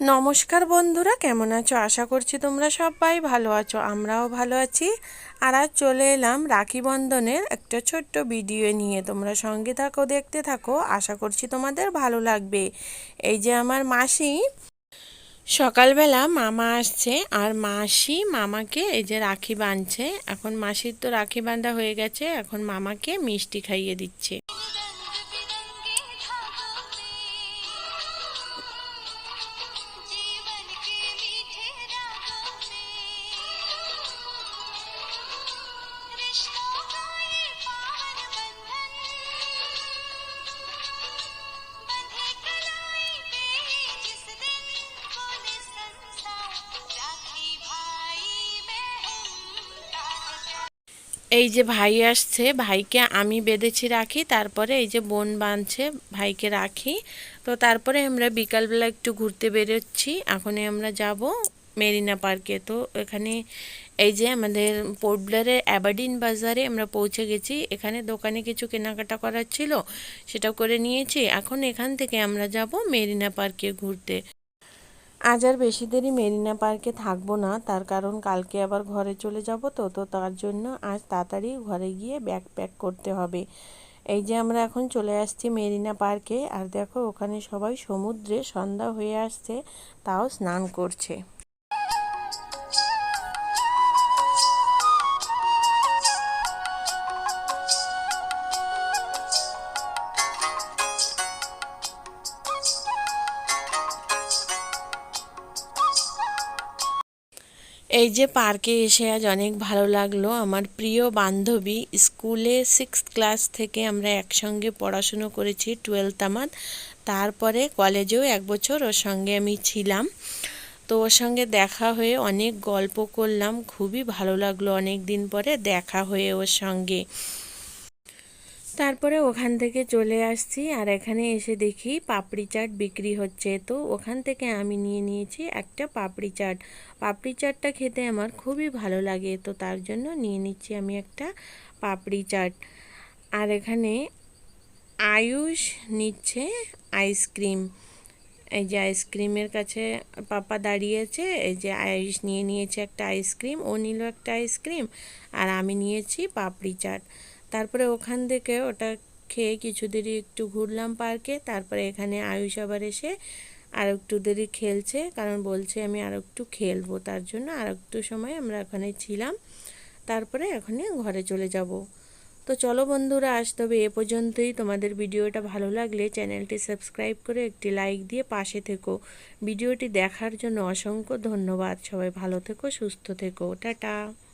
নমস্কার বন্ধুরা, কেমন আছো? আশা করছি তোমরা সবাই ভালো আছো, আমরাও ভালো আছি। আর আজ চলে এলাম রাখি বন্ধনের একটা ছোট্ট ভিডিও নিয়ে। তোমরা সঙ্গে থাকো, দেখতে থাকো, আশা করছি তোমাদের ভালো লাগবে। এই যে আমার মাসি, সকালবেলা মামা আসছে, আর মাসি মামাকে এই যে রাখি বাঁধছে। এখন মাসির তো রাখি বাঁধা হয়ে গেছে, এখন মামাকে মিষ্টি খাইয়ে দিচ্ছে। এই যে ভাই আসছে, ভাইকে আমি বেঁধেছি রাখি, তারপরে এই যে বোন বাঁধছে, ভাইকে রাখি। তো তারপরে আমরা বিকালবেলা একটু ঘুরতে বেরোচ্ছি, এখনই আমরা যাব মেরিনা পার্কে। তো এখানে এই যে আমাদের পোর্ট ব্লেয়ারের অ্যাবাডিন বাজারে আমরা পৌঁছে গেছি, এখানে দোকানে কিছু কেনাকাটা করার ছিল, সেটা করে নিয়েছি। এখন এখান থেকে আমরা যাব মেরিনা পার্কে ঘুরতে। আজ আর বেশি দেরি মেরিনা পার্কে থাকব না। তার কারণ কালকে আবার ঘরে চলে যাব তো তো তার জন্য আজ তাড়াতাড়ি ঘরে গিয়ে ব্যাগ প্যাক করতে হবে। এই যে আমরা এখন চলে আসছি মেরিনা পার্কে, আর দেখো ওখানে সবাই সমুদ্রে সন্ধ্যা হয়ে আসছে, তাও স্নান করছে। এই যে পার্কে এসে আজ অনেক ভালো লাগল। আমার প্রিয় বান্ধবী স্কুলে সিক্স ক্লাস থেকে আমরা একসঙ্গে পড়াশুনো করেছি টুয়েলথ আমার। তারপরে কলেজেও এক বছর ওর সঙ্গে আমি ছিলাম। তো ওর সঙ্গে দেখা হয়ে অনেক গল্প করলাম, খুবই ভালো লাগল অনেক দিন পরে দেখা হয়ে ওর সঙ্গে। তারপরে ওখান থেকে চলে আসছি আর এখানে এসে দেখি পাপড়ি চাট বিক্রি হচ্ছে। তো ওখান থেকে আমি নিয়ে নিয়েছি একটা পাপড়ি চাট। পাপড়ি চাটটা খেতে আমার খুবই ভালো লাগে, তো তার জন্য নিয়ে নিচ্ছি আমি একটা পাপড়ি চাট। আর এখানে আয়ুষ নিচ্ছে আইসক্রিম। এই যে আইসক্রিমের কাছে পাপা দাঁড়িয়েছে, এই যে আয়ুষ নিয়ে নিয়েছে একটা আইসক্রিম, ও নিল একটা আইসক্রিম, আর আমি নিয়েছি পাপড়ি চাট। তারপরে ওখান থেকে ওটা খেয়ে কিছু দেরি একটু ঘুরলাম পার্কে, তারপরে এখানে আয়ুষ আবার এসে আর একটু দেরি খেলছে, কারণ বলছে আমি আর একটু খেলব, তার জন্য আর একটু সময় আমরা ওখানে ছিলাম। তারপরে এখানে ঘরে চলে যাব। তো চলো বন্ধুরা, আজ তবে এ পর্যন্তই। তোমাদের ভিডিওটা ভালো লাগলে চ্যানেলটি সাবস্ক্রাইব করে একটি লাইক দিয়ে পাশে থেকো। ভিডিওটি দেখার জন্য অসংখ্য ধন্যবাদ। সবাই ভালো থেকো, সুস্থ থেকো। টাটা।